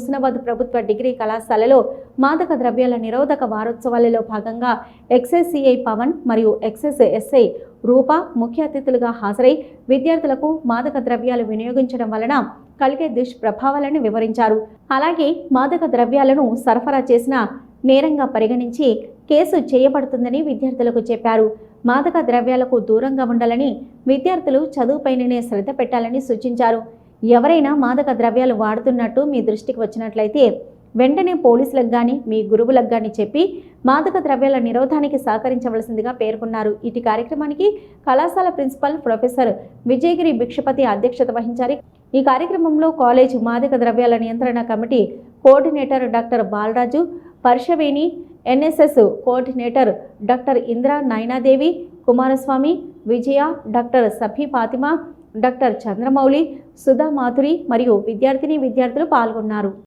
హుస్నాబాద్ ప్రభుత్వ డిగ్రీ కళాశాలలో మాదక ద్రవ్యాల నిరోధక వారోత్సవాలలో భాగంగా ఎక్సైజ్ పవన్ మరియు ఎక్సైజ్ ఎస్ఐ రూప ముఖ్య అతిథులుగా హాజరై విద్యార్థులకు మాదక ద్రవ్యాలు వినియోగించడం వలన కలిగే దుష్ప్రభావాలను వివరించారు. అలాగే మాదక ద్రవ్యాలను సరఫరా చేసిన నేరంగా పరిగణించి కేసు చేయబడుతుందని విద్యార్థులకు చెప్పారు. మాదక ద్రవ్యాలకు దూరంగా ఉండాలని విద్యార్థులు చదువుపైననే శ్రద్ధ పెట్టాలని సూచించారు. ఎవరైనా మాదక ద్రవ్యాలు వాడుతున్నట్టు మీ దృష్టికి వచ్చినట్లయితే వెంటనే పోలీసులకు కానీ మీ గురువులకు కానీ చెప్పి మాదక ద్రవ్యాల నిరోధానికి సహకరించవలసిందిగా పేర్కొన్నారు. ఇటు కార్యక్రమానికి కళాశాల ప్రిన్సిపల్ ప్రొఫెసర్ విజయగిరి భిక్షపతి అధ్యక్షత వహించారు. ఈ కార్యక్రమంలో కాలేజ్ మాదక ద్రవ్యాల నియంత్రణ committee coordinator doctor Balaraju Parshaveni NSS coordinator doctor Indra Nayanadevi Kumaraswamy Vijaya doctor Safi Fatima doctor Chandramouli Sudha Madhuri మరియు విద్యార్థిని విద్యార్థులు పాల్గొన్నారు.